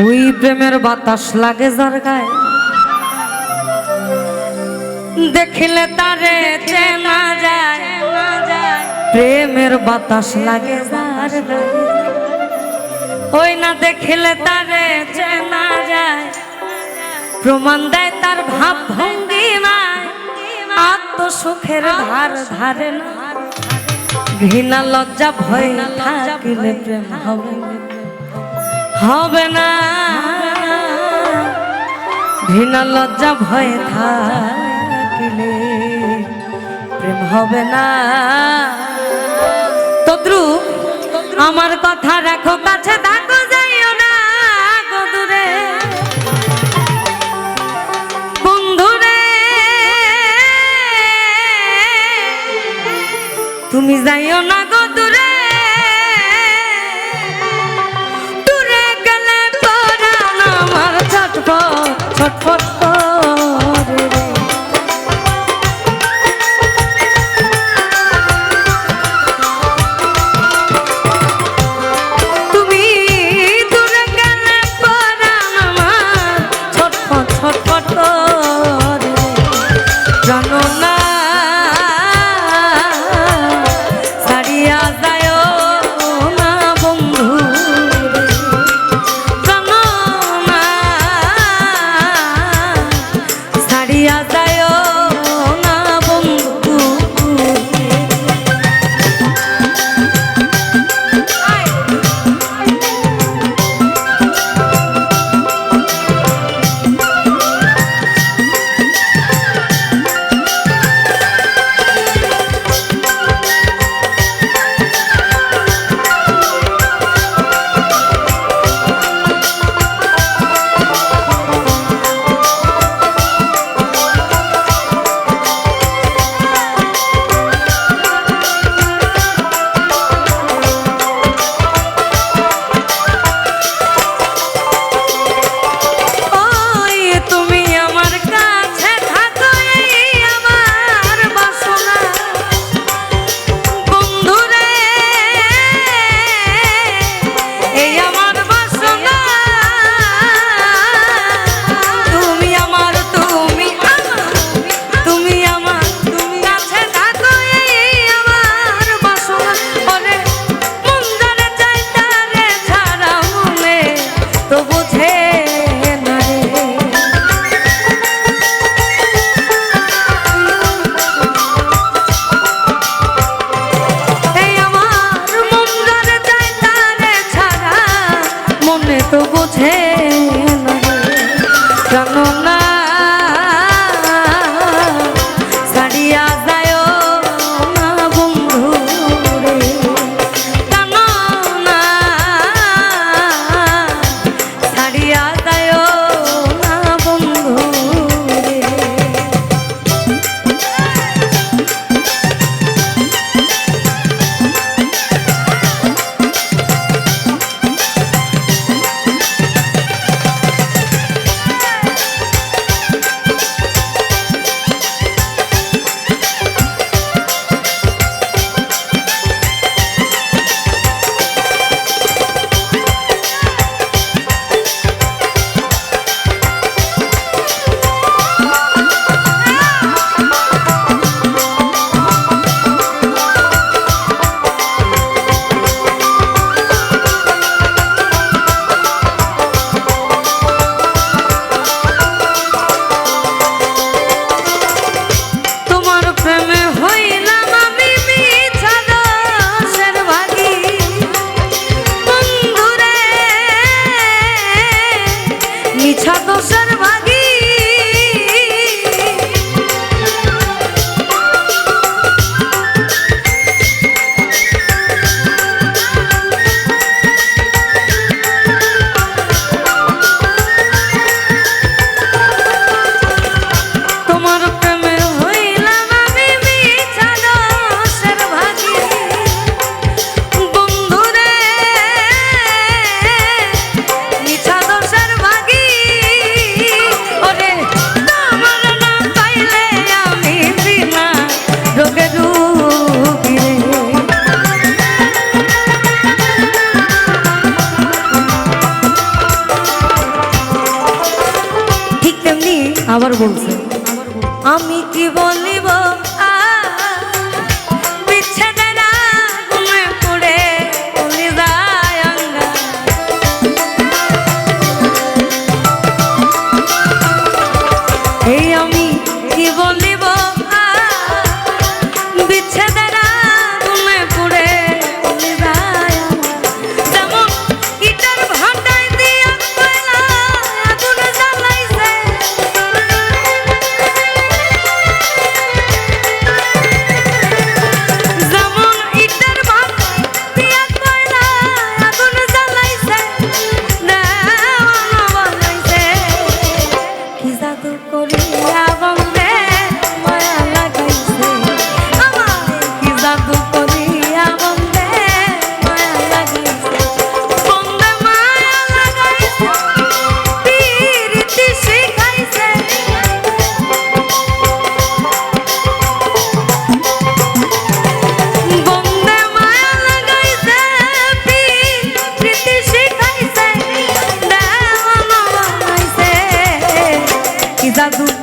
ওই প্রেমের বাতাস লাগে যার গায়ে। দেখলে তারে চেনা যায়। প্রেমের বাতাস লাগে যার ওই না দেখলে তারে চেনা যায়। প্রমাণ দেয় তার ভাব ভঙ্গিমায়। আত্মসুখের ধার ধারে না। ঘৃণা, লজ্জা, ভয় থাকিলে প্রেম হবে হবে না। ঘৃণা, লজ্জা, ভয় থাকিলে প্রেম হবে না। তদ্রুপ আমার কথা রাখো, কাছে থাকো, যাইও না দূরে। বন্ধুরে, তুমি যাইও না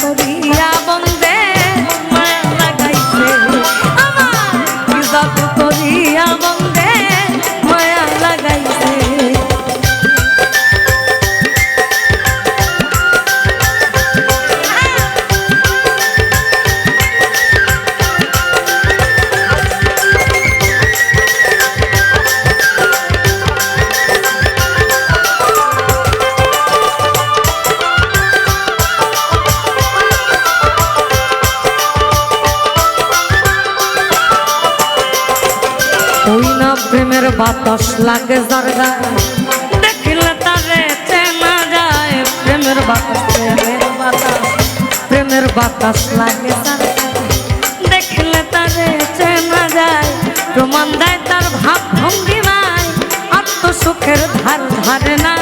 করিয়া বন্দে লাগে জর্গা দেখলে তারে চেনা যায়, প্রেমের বাতাস প্রেমের বাতাস প্রেমের বাতাস লাগে জর্গা দেখলে তারে চেনা যায়, প্রমাণ দেয় তার ভাব ভঙ্গিমায় আত্মসুখের ধার ধারে না।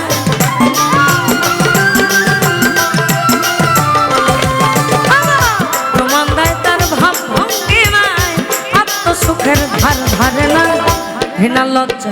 আত্মসুখের ধার ধারে না। ঘৃণা লজ্জা